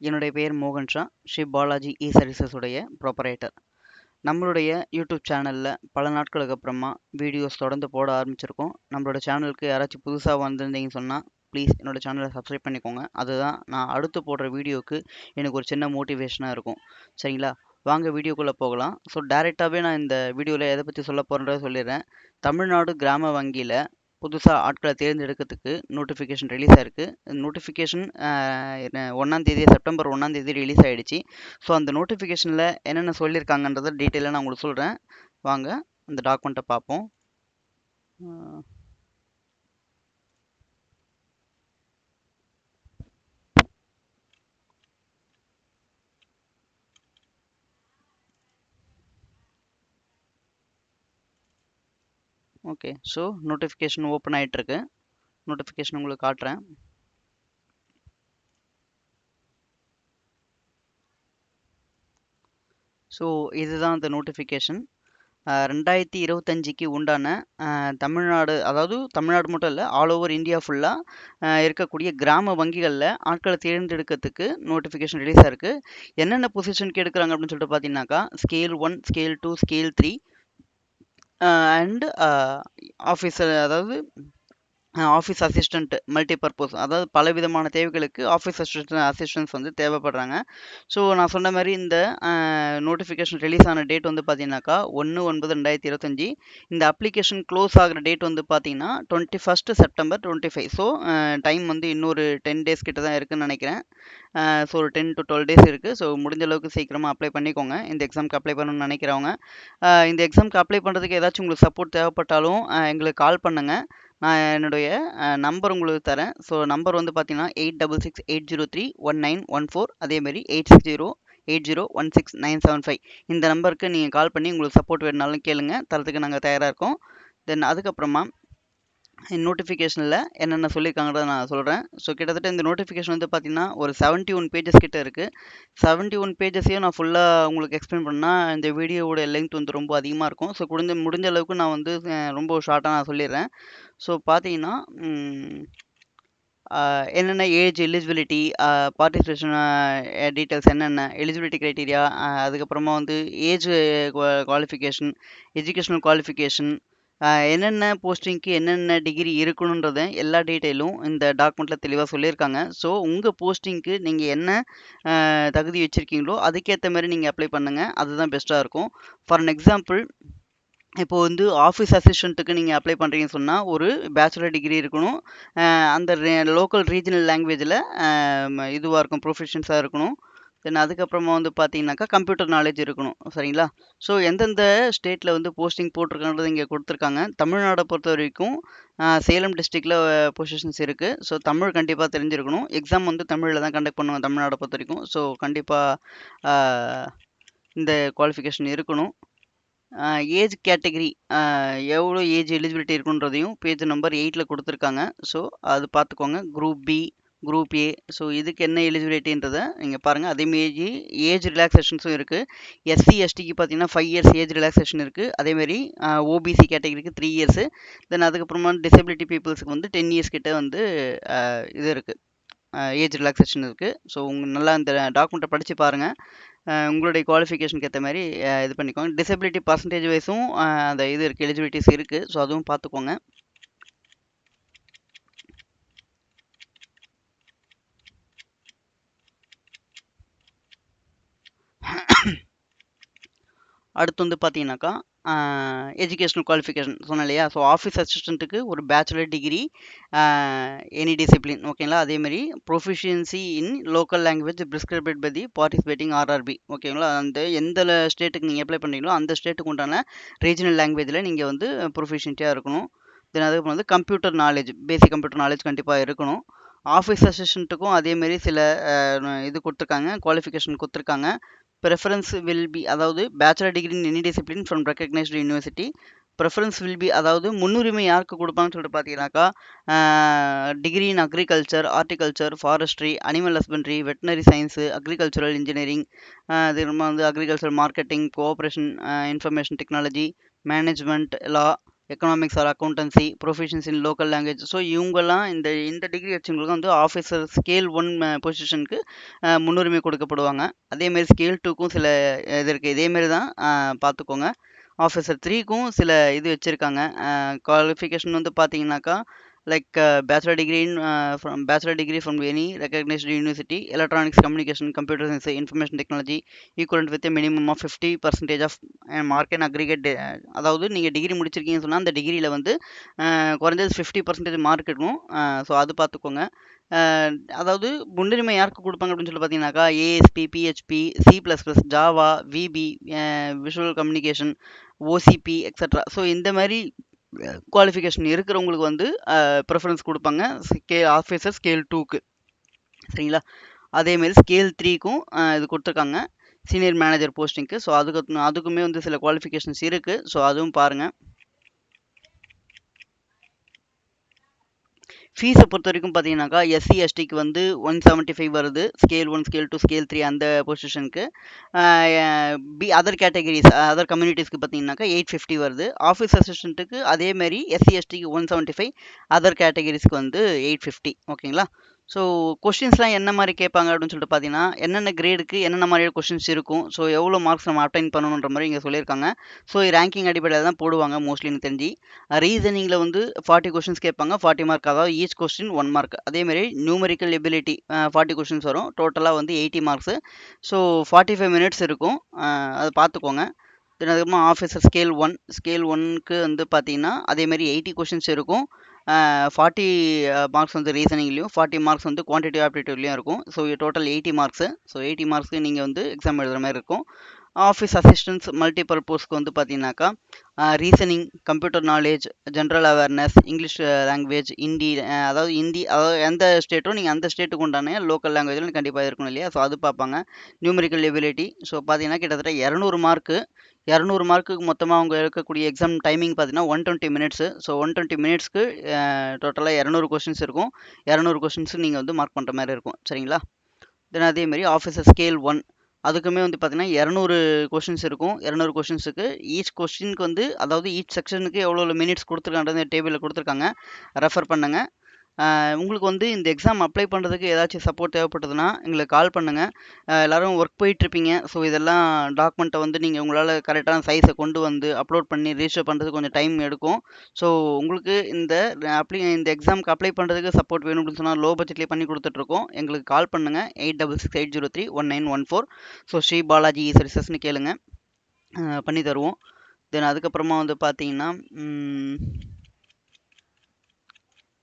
என்னுடைய பெயர் மோகன் ஷா. ஸ்ரீ பாலாஜி இ சர்வீசஸ் உடைய ப்ராப்பரேட்டர் நம்மளுடைய யூடியூப் சேனலில் பல நாட்களுக்கு அப்புறமா வீடியோஸ் தொடர்ந்து போட ஆரம்பிச்சிருக்கோம். நம்மளோட சேனலுக்கு யாராச்சும் புதுசாக வந்திருந்தீங்கன்னு சொன்னால் ப்ளீஸ் என்னோட சேனலை சப்ஸ்கிரைப் பண்ணிக்கோங்க. அதுதான் நான் அடுத்து போடுற வீடியோவுக்கு எனக்கு ஒரு சின்ன மோட்டிவேஷனாக இருக்கும். சரிங்களா? வாங்க வீடியோக்குள்ளே போகலாம். ஸோ டேரெக்டாகவே நான் இந்த வீடியோவில் எதை பற்றி சொல்ல போகிறேன்றதை சொல்லிடுறேன். தமிழ்நாடு கிராம வங்கியில் புதுசாக ஆட்களை தேர்ந்தெடுக்கிறதுக்கு நோட்டிஃபிகேஷன் ரிலீஸ் ஆயிருக்கு. நோட்டிஃபிகேஷன் ஒன்றாந்தேதி செப்டம்பர் ஒன்றாந்தேதி ரிலீஸ் ஆகிடுச்சு ஸோ அந்த நோட்டிஃபிகேஷனில் என்னென்ன சொல்லியிருக்காங்கன்றதை டீட்டெயிலாக நான் உங்களுக்கு சொல்கிறேன் வாங்க அந்த டாக்குமெண்ட்டை பார்ப்போம். ஓகே ஸோ நோட்டிஃபிகேஷன் ஓப்பன் ஆகிட்டுருக்கு நோட்டிஃபிகேஷன் உங்களுக்கு காட்டுறேன். ஸோ இதுதான் அந்த நோட்டிஃபிகேஷன் ரெண்டாயிரத்தி இருபத்தஞ்சிக்கு உண்டான தமிழ்நாடு அதாவது தமிழ்நாடு மட்டும் இல்லை ஆல் ஓவர் இந்தியா ஃபுல்லாக இருக்கக்கூடிய கிராம வங்கிகளில் ஆட்களை தேர்ந்தெடுக்கிறதுக்கு நோட்டிஃபிகேஷன் ரிலீஸ் ஆயிருக்கு என்னென்ன பொசிஷனுக்கு எடுக்கிறாங்க அப்படின்னு சொல்லிட்டு பார்த்தீங்கன்னாக்கா scale one scale two scale three and officer அதாவது ஆஃபீஸ் அசிஸ்டண்ட் மல்டிபர்பஸ் அதாவது பல விதமான தேவைகளுக்கு ஆஃபீஸ் அசிஸ்டன்ட் அசிஸ்டன்ஸ் வந்து தேவைப்படுறாங்க. ஸோ நான் சொன்ன மாதிரி இந்த நோட்டிஃபிகேஷன் ரிலீஸ் ஆன டேட் வந்து பார்த்தீங்கன்னாக்கா ஒன்று ஒன்பது ரெண்டாயிரத்தி இருபத்தஞ்சி. இந்த அப்ளிகேஷன் க்ளோஸ் ஆகிற டேட் வந்து பார்த்தீங்கன்னா twenty first September twenty five so time வந்து இன்னொரு டென் டேஸ் கிட்ட தான் இருக்குதுன்னு நினைக்கிறேன். ஸோ ஒரு டென் டு டுவெல் டேஸ் இருக்குது ஸோ முடிஞ்ச அளவுக்கு சீக்கிரமாக அப்ளை பண்ணிக்கோங்க. இந்த எக்ஸாம்க்கு அப்ளை பண்ணணும்னு நினைக்கிறவங்க. இந்த எக்ஸாம்க்கு அப்ளை பண்ணுறதுக்கு ஏதாச்சும் உங்களுக்கு சப்போர்ட் தேவைப்பட்டாலும் எங்களுக்கு கால் பண்ணுங்கள் நான் என்னுடைய நம்பர் உங்களுக்கு தரேன். ஸோ நம்பர் வந்து பார்த்தீங்கன்னா eight double six eight zero three one nine one four அதேமாரி eight six zero eight zero one six nine seven five இந்த நம்பருக்கு நீங்கள் கால் பண்ணி உங்களுக்கு சப்போர்ட் வேணுனாலும் கேளுங்க. தரத்துக்கு நாங்கள் தயாராக இருக்கோம். தென் அதுக்கப்புறமா நோட்டிஃபிகேஷனில் என்னென்ன சொல்லியிருக்காங்கிறத நான் சொல்கிறேன் ஸோ கிட்டத்தட்ட இந்த நோட்டிஃபிகேஷன் வந்து பார்த்திங்கன்னா ஒரு செவன்ட்டி ஒன் பேஜஸ் கிட்ட இருக்குது செவன்ட்டி ஒன் பேஜஸையும் நான் ஃபுல்லாக உங்களுக்கு எக்ஸ்பிளைன் பண்ணால் இந்த வீடியோவோட லெங்க் வந்து ரொம்ப அதிகமாக இருக்கும். ஸோ குடிஞ்ச முடிஞ்ச அளவுக்கு நான் வந்து ரொம்ப ஷார்ட்டாக நான் சொல்லிடுறேன். ஸோ பார்த்தீங்கன்னா என்னென்ன ஏஜ் எலிஜிபிலிட்டி பார்ட்டிசிபேஷன் டீட்டெயில்ஸ் என்னென்ன எலிஜிபிலிட்டி க்ரைட்டீரியா அதுக்கப்புறமா வந்து ஏஜ் குவாலிஃபிகேஷன் எஜுகேஷனல் குவாலிஃபிகேஷன் என்னென்ன போஸ்டிங்க்கு என்னென்ன டிகிரி இருக்கணுன்றத எல்லா டீட்டெயிலும் இந்த டாக்குமெண்ட்டில் தெளிவாக சொல்லியிருக்காங்க. ஸோ உங்கள் போஸ்டிங்க்கு நீங்கள் என்ன தகுதி வச்சுருக்கீங்களோ அதுக்கேற்ற மாதிரி நீங்கள் அப்ளை பண்ணுங்கள் அதுதான் பெஸ்ட்டாக இருக்கும். ஃபார் அன் எக்ஸாம்பிள் இப்போ வந்து ஆஃபீஸ் அசிஸ்டண்ட்டுக்கு நீங்கள் அப்ளை பண்ணுறீங்கன்னு சொன்னால் ஒரு பேச்சுலர் டிகிரி இருக்கணும். அந்த லோக்கல் ரீஜனல் லாங்குவேஜில் இதுவாக இருக்கும் ப்ரொஃபஷன்ஸாக இருக்கணும். தென் அதுக்கப்புறமா வந்து பார்த்தீங்கன்னாக்கா கம்ப்யூட்டர் நாலேஜ் இருக்கணும். சரிங்களா? ஸோ எந்தெந்த ஸ்டேட்டில் வந்து போஸ்டிங் போட்டிருக்கான்றது இங்கே கொடுத்துருக்காங்க. தமிழ்நாடை பொறுத்த வரைக்கும் சேலம் டிஸ்ட்ரிக்டில் பொசிஷன்ஸ் இருக்குது ஸோ தமிழ் கண்டிப்பாக தெரிஞ்சிருக்கணும். எக்ஸாம் வந்து தமிழில் தான் கண்டக்ட் பண்ணுவாங்க தமிழ்நாடை பொறுத்த வரைக்கும். ஸோ கண்டிப்பாக இந்த குவாலிஃபிகேஷன் இருக்கணும். ஏஜ் கேட்டகரி எவ்வளோ ஏஜ் எலிஜிபிலிட்டி இருக்குன்றதையும் பேஜ் நம்பர் எயிட்டில் கொடுத்துருக்காங்க. ஸோ அது பார்த்துக்கோங்க. Group B group A so இதுக்கு என்ன எலிஜிபிலிட்டின்றதை நீங்கள் பாருங்கள் அதேமாரி ஏஜ் ரிலாக்ஸேஷன்ஸும் இருக்குது எஸ்சி எஸ்டிக்கு பார்த்தீங்கன்னா ஃபைவ் இயர்ஸ் ஏஜ் ரிலாக்ஸேஷன் இருக்குது அதேமாரி ஓபிசி கேட்டகரிக்கு த்ரீ இயர்ஸு தென் அதுக்கப்புறமா டிசபிலிட்டி பீப்புள்ஸுக்கு வந்து டென் இயர்ஸ் கிட்ட வந்து இது இருக்குது ஏஜ் ரிலாக்ஸேஷன் இருக்குது ஸோ உங்கள் நல்லா இந்த டாக்குமெண்ட்டை படித்து பாருங்கள் உங்களுடைய குவாலிஃபிகேஷனுக்கு ஏற்ற மாதிரி இது பண்ணிக்கோங்க. டிசபிலிட்டி பர்சன்டேஜ் வைஸும் அந்த இது இருக்குது எலிஜிபிலிட்டிஸ் இருக்குது ஸோ அதுவும் பார்த்துக்கோங்க அடுத்து வந்து பார்த்தீங்கன்னாக்கா எஜுகேஷனல் குவாலிஃபிகேஷன் சொன்னேன் இல்லையா? ஸோ ஆஃபீஸ் அசிஸ்டண்ட்டுக்கு ஒரு பேச்சுலர் டிகிரி எனி டிசிப்ளின் ஓகேங்களா அதேமாதிரி proficiency in local language prescribed by the participating RRB ஓகேங்களா அந்த எந்த ஸ்டேட்டுக்கு நீங்கள் அப்ளை பண்ணுறீங்களோ அந்த ஸ்டேட்டுக்கு உண்டான ரீஜனல் லாங்குவேஜில் நீங்கள் வந்து ப்ரொஃபிஷியன்ட்டியாக இருக்கணும். தென் அதுக்கப்புறம் வந்து computer knowledge basic computer knowledge கண்டிப்பாக இருக்கணும். ஆஃபீஸ் அசிஸ்டண்ட்டுக்கும் அதேமாரி சில இது கொடுத்துருக்காங்க குவாலிஃபிகேஷன் கொடுத்துருக்காங்க. ப்ரெஃபரன்ஸ் வில் பி அதாவது bachelor degree in any discipline from recognised university preference will be அதாவது முன்னுரிமை யாருக்கு கொடுப்பாங்கன்னு சொல்லிட்டு பார்த்தீங்கன்னாக்கா degree in agriculture horticulture forestry animal husbandry veterinary science agricultural engineering அது வந்து agriculture marketing cooperation information technology management law economics or accountancy professions in local language so இவங்கெல்லாம் இந்த இந்த டிகிரி வச்சவங்களுக்கு வந்து ஆஃபீஸர் ஸ்கேல் ஒன் பொசிஷனுக்கு முன்னுரிமை கொடுக்கப்படுவாங்க. அதேமாரி ஸ்கேல் டூக்கும் சில இது இருக்குது இதேமாரி தான் uh, பார்த்துக்கோங்க. ஆஃபீஸர் த்ரீக்கும் சில இது வச்சுருக்காங்க. குவாலிஃபிகேஷன் uh, வந்து பார்த்தீங்கன்னாக்கா like uh, bachelor degree in uh, from bachelor degree from any recognized university electronics communication computer science information technology equivalent with a minimum of 50 percentage of uh, mark and aggregate de- uh, அதாவது நீங்கள் degree முடிச்சிருக்கீங்கன்னு சொன்னால் அந்த டிகிரியில் வந்து uh, குறைஞ்சது fifty percentage mark இருக்கும் so அது பார்த்துக்கோங்க uh, அதாவது முன்னுரிமை யாருக்கு கொடுப்பாங்க அப்படின்னு சொல்லி பார்த்தீங்கன்னாக்கா ASP PHP C plus plus Java VB visual communication OCP extra so இந்த மாதிரி குவாலிஃபிகேஷன் இருக்கிறவங்களுக்கு வந்து ப்ரிஃபரன்ஸ் கொடுப்பாங்க. ஸ்கேல் ஆஃபீஸர் ஸ்கேல் டூக்கு சரிங்களா? அதேமாரி ஸ்கேல் த்ரீக்கும் இது கொடுத்துருக்காங்க. சீனியர் மேனேஜர் போஸ்டிங்க்கு ஸோ அதுக்கு அதுக்குமே வந்து சில குவாலிஃபிகேஷன்ஸ் இருக்குது ஸோ அதுவும் பாருங்கள் ஃபீஸை பொறுத்த வரைக்கும் பார்த்தீங்கன்னாக்கா எஸ்சி எஸ்டிக்கு வந்து ஒன் செவன்ட்டி ஃபைவ் வருது. Scale one scale two scale three அந்த பொசிஷனுக்கு பி அதர் கேட்டகரிஸ் அதர் கம்யூனிட்டிஸ்க்கு பார்த்தீங்கன்னாக்கா எயிட் ஃபிஃப்டி வருது. ஆஃபீஸ் அசிஸ்டண்ட்டுக்கு அதேமாரி எஸ்சி எஸ்டிக்கு ஒன் செவன்ட்டி ஃபைவ் அதர் கேட்டகரிஸ்க்கு வந்து எயிட் ஃபிஃப்டி ஓகேங்களா ஸோ கொஷின்ஸ்லாம் என்ன மாதிரி கேட்பாங்க அப்படின்னு சொல்லிட்டு பார்த்தீங்கன்னா என்னென்ன கிரேடுக்கு என்னென்ன மாதிரியான கொஷின்ஸ் இருக்கும்? ஸோ எவ்வளோ மார்க்ஸ் நம்ம அப்டைன் பண்ணணுன்ற மாதிரி இங்கே சொல்லியிருக்காங்க. ஸோ ரேங்கிங் அடிப்படையில் தான் போடுவாங்க மோஸ்ட்லி எனக்கு தெரிஞ்சு. ரீசனிங்கில் வந்து ஃபார்ட்டி கொஷின்ஸ் கேட்பாங்க ஃபார்ட்டி மார்க் அதாவது ஈச் கொஸ்டின் ஒன் மார்க் அதேமாதிரி நியூமரிக்கல் எபிலிட்டி ஃபார்ட்டி கொஷின்ஸ் வரும். டோட்டலாக வந்து eighty marks so forty five minutes இருக்கும் அதை பார்த்துக்கோங்க. தென் அதுக்கப்புறமா ஆஃபீஸர் ஸ்கேல் ஒன் ஸ்கேல் ஒன்க்கு வந்து பார்த்தீங்கன்னா அதேமாரி எயிட்டி கொஷின்ஸ் இருக்கும். ஃபார்ட்டி மார்க்ஸ் வந்து ரீசனிங்லேயும் ஃபார்ட்டி மார்க்ஸ் வந்து குவான்டிட்டி ஆப்டிடியூட்லேயும் இருக்கும். So total eighty marks so eighty மார்க்ஸ்க்கு நீங்கள் வந்து எக்ஸாம் எழுதுகிற மாதிரி இருக்கும். ஆஃபீஸ் அசிஸ்டன்ஸ் மல்டிபர்பஸ்க்கு வந்து பார்த்தீங்கன்னாக்கா reasoning computer knowledge general awareness English language Hindi அதாவது ஹிந்தி அதாவது எந்த ஸ்டேட்டும் நீங்கள் அந்த ஸ்டேட்டுக்கு உண்டான லோக்கல் லாங்குவேஜில் கண்டிப்பாக இருக்கணும் இல்லையா? ஸோ அது பார்ப்பாங்க. நியூமரிக்கல் எபிலிட்டி ஸோ பார்த்தீங்கன்னா கிட்டத்தட்ட இரநூறு மார்க்கு இரநூறு மார்க்குக்கு மொத்தமாக அவங்க இருக்கக்கூடிய எக்ஸாம் டைமிங் பார்த்தீங்கன்னா one twenty minutes so one twenty மினிட்ஸ்க்கு டோட்டலாக இரநூறு கொஷின்ஸ் இருக்கும். இரநூறு கொஸ்டின்ஸு நீங்கள் வந்து மார்க் பண்ணுற மாதிரி இருக்கும். சரிங்களா? தென் அதேமாரி ஆஃபீஸர் ஸ்கேல் ஒன் அதுக்குமே வந்து பார்த்தீங்கன்னா இரநூறு கொஷின்ஸ் இருக்கும். இரநூறு கொஷின்ஸுக்கு ஈச் கொஸ்டினுக்கு வந்து அதாவது ஈச் செக்ஷனுக்கு எவ்வளோ மினிட்ஸ் கொடுத்துருக்கான்றது டேபிளில் கொடுத்துருக்காங்க. ரெஃபர் பண்ணுங்கள் உங்களுக்கு வந்து இந்த எக்ஸாம் அப்ளை பண்ணுறதுக்கு ஏதாச்சும் சப்போர்ட் தேவைப்பட்டதுன்னா எங்களுக்கு கால் பண்ணுங்கள் எல்லோரும் ஒர்க் போயிட்டுருப்பீங்க ஸோ இதெல்லாம் டாக்குமெண்ட்டை வந்து நீங்கள் உங்களால் கரெக்டான சைஸை கொண்டு வந்து அப்லோட் பண்ணி ரிஜிஸ்டர் பண்ணுறதுக்கு கொஞ்சம் டைம் எடுக்கும். ஸோ உங்களுக்கு இந்த அப்ளை இந்த எக்ஸாமுக்கு அப்ளை பண்ணுறதுக்கு சப்போர்ட் வேணும் அப்படின்னு சொன்னால் லோ பட்ஜெட்லேயே பண்ணி கொடுத்துட்ருக்கோம் எங்களுக்கு கால் பண்ணுங்கள் eight double six eight zero three one nine one four so Sri Balaji சர்வீசஸ்னு கேளுங்க. பண்ணி தருவோம். தென் அதுக்கப்புறமா வந்து பார்த்தீங்கன்னா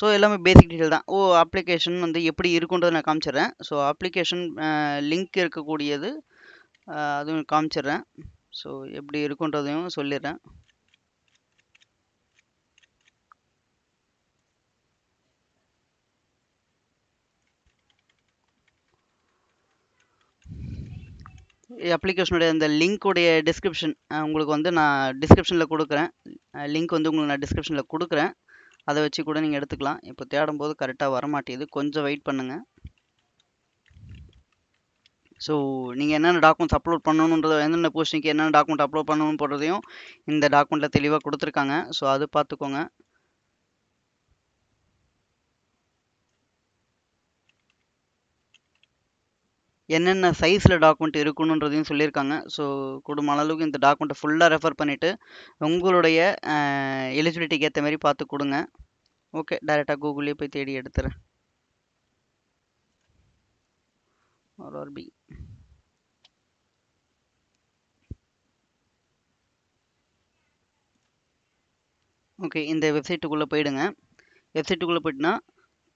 ஸோ எல்லாமே பேசிக் டீட்டெயில் தான். ஓ அப்ளிகேஷன் வந்து எப்படி இருக்குன்றதை நான் காமிச்சிடுறேன். ஸோ அப்ளிகேஷன் லிங்க் இருக்கக்கூடியது அதுவும் காமிச்சிடுறேன். ஸோ எப்படி இருக்குன்றதையும் சொல்லிடுறேன். அப்ளிகேஷனுடைய அந்த லிங்க்குடைய டிஸ்கிரிப்ஷன் உங்களுக்கு வந்து நான் டிஸ்கிரிப்ஷனில் கொடுக்குறேன். லிங்க் வந்து உங்களுக்கு நான் டிஸ்கிரிப்ஷனில் கொடுக்குறேன். அதை வச்சு கூட நீங்கள் எடுத்துக்கலாம். இப்போ தேடும் போது கரெக்டாக வர மாட்டேங்குது கொஞ்சம் வெயிட் பண்ணுங்கள் ஸோ நீங்கள் என்னென்ன டாக்குமெண்ட்ஸ் அப்லோட் பண்ணணுன்றது என்னென்ன போஸ்டிங்க்கு என்னென்ன டாக்குமெண்ட் அப்லோட் பண்ணணும் போடுறதையும் இந்த டாக்குமெண்ட்டில் தெளிவாக கொடுத்துருக்காங்க. ஸோ அது பார்த்துக்கோங்க. என்னென்ன சைஸில் டாக்குமெண்ட் இருக்கணுன்றதையும் சொல்லியிருக்காங்க. ஸோ கூடுமான அளவுக்கு இந்த டாக்குமெண்ட்டை ஃபுல்லாக ரெஃபர் பண்ணிவிட்டு உங்களுடைய எலிஜிபிலிட்டிக்கு ஏற்ற மாதிரி பார்த்து கொடுங்க. ஓகே டைரெக்டாக கூகுளே போய் தேடி எடுத்துறேன். ஆர்ஆர்பி ஓகே இந்த வெப்சைட்டுக்குள்ளே போயிடுங்க. வெப்சைட்டுக்குள்ளே போயிட்டுனா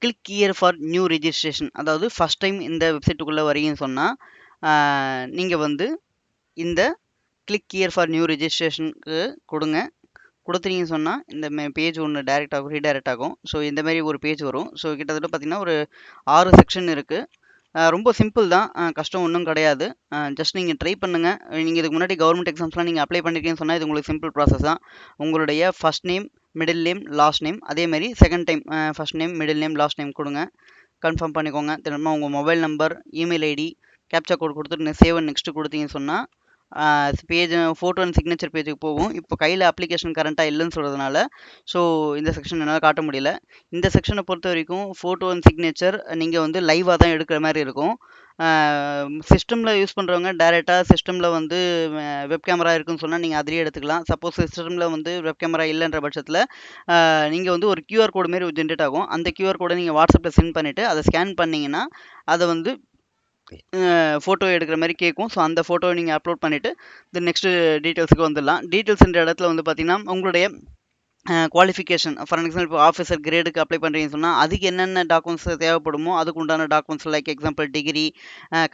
click here for new registration அதாவது ஃபஸ்ட் டைம் இந்த வெப்சைட்டுக்குள்ளே வரீங்கன்னு சொன்னால் நீங்கள் வந்து இந்த கிளிக் இயர் ஃபார் நியூ ரிஜிஸ்ட்ரேஷனுக்கு கொடுங்க. கொடுத்துட்டீங்கன்னு சொன்னால் இந்த பேஜ் ஒன்று டைரெக்ட் ஆகும் ரீடைரக்ட் ஆகும். ஸோ இந்த மாதிரி ஒரு பேஜ் வரும். ஸோ கிட்டத்தட்ட பார்த்திங்கன்னா ஒரு ஆறு செக்ஷன் இருக்குது ரொம்ப சிம்பிள் தான். கஷ்டம் ஒன்றும் கிடையாது. ஜஸ்ட் நீங்கள் ட்ரை பண்ணுங்கள் நீங்கள் இதுக்கு முன்னாடி கவர்மெண்ட் எக்ஸாம்ஸ்லாம் நீங்கள் அப்ளை பண்ணிருக்கீங்கன்னு சொன்னால் இது உங்களுக்கு சிம்பிள் ப்ராசஸ் தான். உங்களுடைய first name middle name last name அதேமாதிரி second time first name middle name last name கொடுங்க. கன்ஃபார்ம் பண்ணிக்கோங்க. திரும்ப உங்கள் mobile number email ID captcha code கொடுத்துட்டு சேவ் நெக்ஸ்ட்டு கொடுத்தீங்கன்னு சொன்னால் பேஜ் ஃபோட்டோ அண்ட் சிக்னேச்சர் பேஜுக்கு போகும். இப்போ கையில் அப்ளிகேஷன் கரண்ட்டாக இல்லைன்னு சொல்கிறதுனால ஸோ இந்த செக்ஷன் என்னால் காட்ட முடியல. இந்த செக்ஷனை பொறுத்த வரைக்கும் ஃபோட்டோ அண்ட் சிக்னேச்சர் நீங்கள் வந்து லைவாக தான் எடுக்கிற மாதிரி இருக்கும். சிஸ்டமில் யூஸ் பண்ணுறவங்க டேரெக்டாக சிஸ்டமில் வந்து வெப் கேமரா இருக்குன்னு சொன்னால் நீங்கள் அதிலே எடுத்துக்கலாம். சப்போஸ் சிஸ்டமில் வந்து வெப் கேமரா இல்லைன்ற பட்சத்தில் நீங்கள் வந்து ஒரு கியூஆர் கோடு மாரி ஜென்ரேட் ஆகும். அந்த கியூஆர் கோடை நீங்கள் வாட்ஸ்அப்பில் சென்ட் பண்ணிவிட்டு அதை ஸ்கேன் பண்ணிங்கன்னா அதை வந்து ஃபோட்டோ எடுக்கிற மாதிரி கேட்கும். ஸோ அந்த ஃபோட்டோவை நீங்கள் அப்லோட் பண்ணிவிட்டு தென் நெக்ஸ்ட்டு டீட்டெயில்ஸுக்கு வந்துடலாம். டீட்டெயில்ஸ்ன்ற இடத்துல வந்து பார்த்திங்கன்னா உங்களுடைய குவாலிஃபிகேஷன் ஃபார் எக்ஸாம்பிள் இப்போ ஆஃபீஸர் கிரேடுக்கு அப்ளை பண்ணுறீங்கன்னு சொன்னால் அதுக்கு என்னென்ன டாக்குமெண்ட்ஸ் தேவைப்படுமோ அதுக்கு உண்டான documents like example degree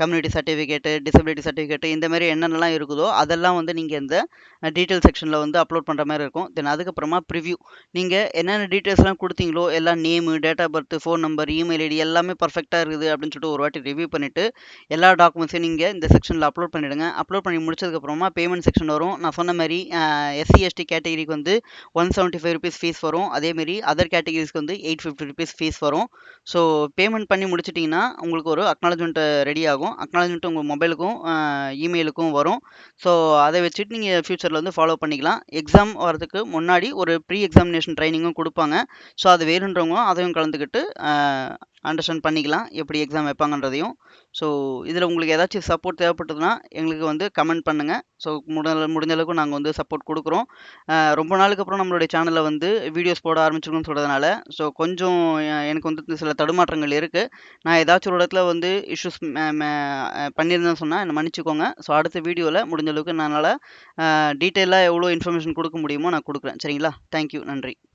community certificate disability certificate இந்த மாதிரி என்னென்னலாம் இருக்குதோ அதெல்லாம் வந்து நீங்கள் இந்த டீட்டெயில் செக்ஷனில் வந்து அப்லோட் பண்ணுற மாதிரி இருக்கும். தென் அதுக்கப்புறமா ப்ரிவ்யூ நீங்கள் என்னென்ன டீட்டெயில்ஸ்லாம் கொடுத்தீங்களோ எல்லாம் name date of birth phone number email ID எல்லாமே பர்ஃபெக்டாக இருக்குது அப்படின்னு சொல்லிட்டு ஒரு வாட்டி ரிவ்யூ பண்ணிவிட்டு எல்லா டாக்குமெண்ட்ஸையும் நீங்கள் இந்த செக்ஷனில் அப்லோட் பண்ணிவிடுங்க அப்லோட் பண்ணி முடிச்சதுக்கப்புறமா பேமெண்ட் செக்ஷன் வரும். நான் சொன்ன மாதிரி எஸ்சி எஸ்டி கேட்டகிரிக்கு வந்து one seventy five rupees fees வரும். அதேமாரி அதர் கேட்டகரிஸ்க்கு வந்து எயிட் ஃபிஃப்டி ருபீஸ் ஃபீஸ் வரும். ஸோ பேமெண்ட் பண்ணி முடிச்சிட்டிங்கன்னா உங்களுக்கு ஒரு அக்னாலஜ்மெண்ட் ரெடி ஆகும். அக்னாலஜ்மெண்ட் உங்கள் மொபைலுக்கும் இமெயிலுக்கும் வரும். ஸோ அதை வச்சுட்டு நீங்கள் ஃப்யூச்சரில் வந்து ஃபாலோ பண்ணிக்கலாம். எக்ஸாம் வரதுக்கு முன்னாடி ஒரு ப்ரீ எக்ஸாமினேஷன் ட்ரைனிங்கும் கொடுப்பாங்க. ஸோ அது வேணுன்றவங்க அதையும் கலந்துக்கிட்டு அண்டர்ஸ்டாண்ட் பண்ணிக்கலாம் எப்படி எக்ஸாம் வைப்பாங்கன்றதையும். ஸோ இதில் உங்களுக்கு ஏதாச்சும் சப்போர்ட் தேவைப்பட்டதுன்னா எங்களுக்கு வந்து கமெண்ட் பண்ணுங்கள் ஸோ முடிஞ்ச முடிஞ்ச அளவுக்கு நாங்கள் வந்து சப்போர்ட் கொடுக்குறோம். ரொம்ப நாளுக்கு அப்புறம் நம்மளுடைய சேனலில் வந்து வீடியோஸ் போட ஆரம்பிச்சிருக்கோம்னு சொல்கிறதுனால ஸோ கொஞ்சம் எனக்கு வந்து சில தடுமாற்றங்கள் இருக்குது நான் ஏதாச்சும் ஒரு இடத்துல வந்து இஷ்யூஸ் பண்ணியிருந்தேன்னு சொன்னால் என்னை மன்னிச்சிக்கோங்க. ஸோ அடுத்த வீடியோவில் முடிஞ்ச அளவுக்கு என்னால் டீட்டெயிலாக எவ்வளோ இன்ஃபர்மேஷன் கொடுக்க முடியுமோ நான் கொடுக்குறேன். சரிங்களா? தேங்க்யூ நன்றி.